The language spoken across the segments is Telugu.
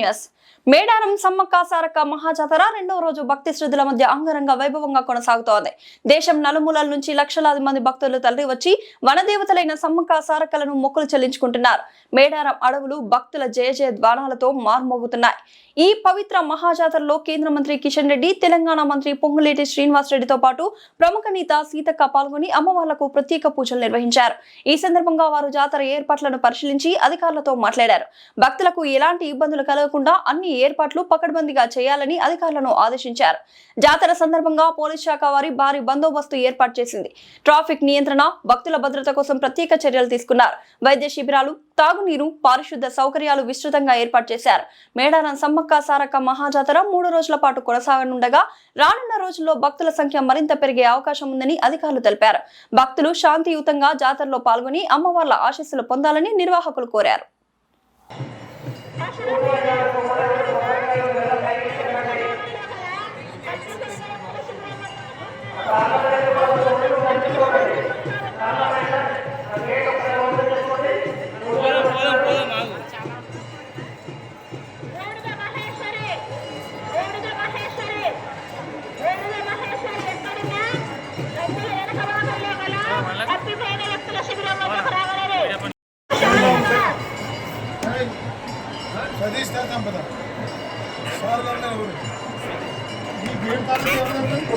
continuous. మేడారం సమ్మక్క సారక్క మహాజాతర రెండవ రోజు భక్తి శ్రద్ధల మధ్య అంగరంగ వైభవంగా కొనసాగుతోంది. దేశం నలుమూలల నుంచి లక్షలాది మంది భక్తులు తరలి వచ్చి వనదేవతలైన సమ్మక్క సారక్కలను మొక్కులు చెల్లించుకుంటున్నారు. మేడారం అడవులు భక్తుల జయ జయ ద్వారాలతో మార్మోగుతున్నాయి. ఈ పవిత్ర మహాజాతరలో కేంద్ర మంత్రి కిషన్ రెడ్డి తెలంగాణ మంత్రి పొంగులేటి శ్రీనివాస్ రెడ్డితో పాటు ప్రముఖ నేత సీతక్క పాల్గొని అమ్మవార్లకు ప్రత్యేక పూజలు నిర్వహించారు. ఈ సందర్భంగా వారు జాతర ఏర్పాట్లను పరిశీలించి అధికారులతో మాట్లాడారు. భక్తులకు ఎలాంటి ఇబ్బందులు కలగకుండా అన్ని ఏర్పాట్లు పకడ్బందీగా చేయాలని అధికారులను ఆదేశించారు. జాతర సందర్భంగా పోలీస్ శాఖ వారి భారీ బందోబస్తు ఏర్పాటు చేసింది. ట్రాఫిక్ నియంత్రణ భక్తుల భద్రత కోసం ప్రత్యేక చర్యలు తీసుకున్నారు. వైద్య శిబిరాలు తాగునీరు పారిశుద్ధ సౌకర్యాలు విస్తృతంగా ఏర్పాటు చేశారు. మేడారం సమ్మక్క సారక్క మహాజాతర మూడు రోజుల పాటు కొనసాగనుండగా రానున్న రోజుల్లో భక్తుల సంఖ్య మరింత పెరిగే అవకాశం ఉందని అధికారులు తెలిపారు. భక్తులు శాంతియుతంగా జాతరలో పాల్గొని అమ్మవార్ల ఆశీస్సులు పొందాలని నిర్వాహకులు కోరారు. తప్పిపోయిన వ్యక్తుల శిబిరం వద్దకు రాగలరు సతీష్ తాతాం పద సార్ గారు ఎవరు మీకు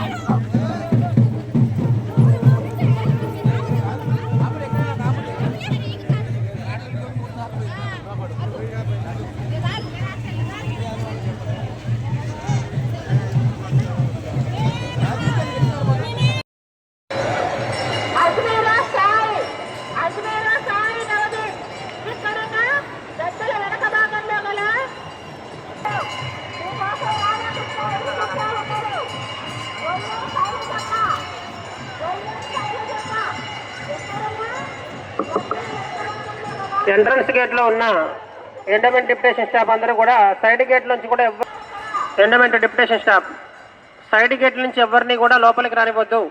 ఎంట్రన్స్ గేట్లో ఉన్న ఎండమెంట్ డిప్యుటేషన్ స్టాఫ్ అందరూ కూడా సైడ్ గేట్ నుంచి కూడా ఎవ్వ endowment deputation staff side gate నుంచి ఎవరిని కూడా లోపలికి రానివద్దు.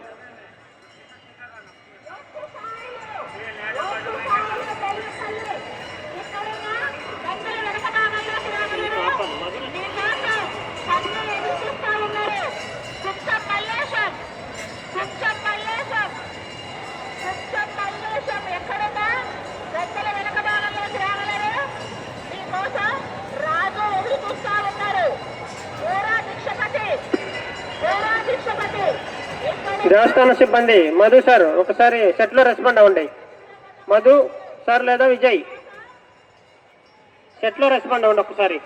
దేవస్థాన సిబ్బంది మధు సార్ ఒకసారి సెట్లో రెస్పాండ్ అవ్వండి. మధు సార్ లేదా విజయ్? సెట్లో రెస్పాండ్ అవ్వండి ఒకసారి.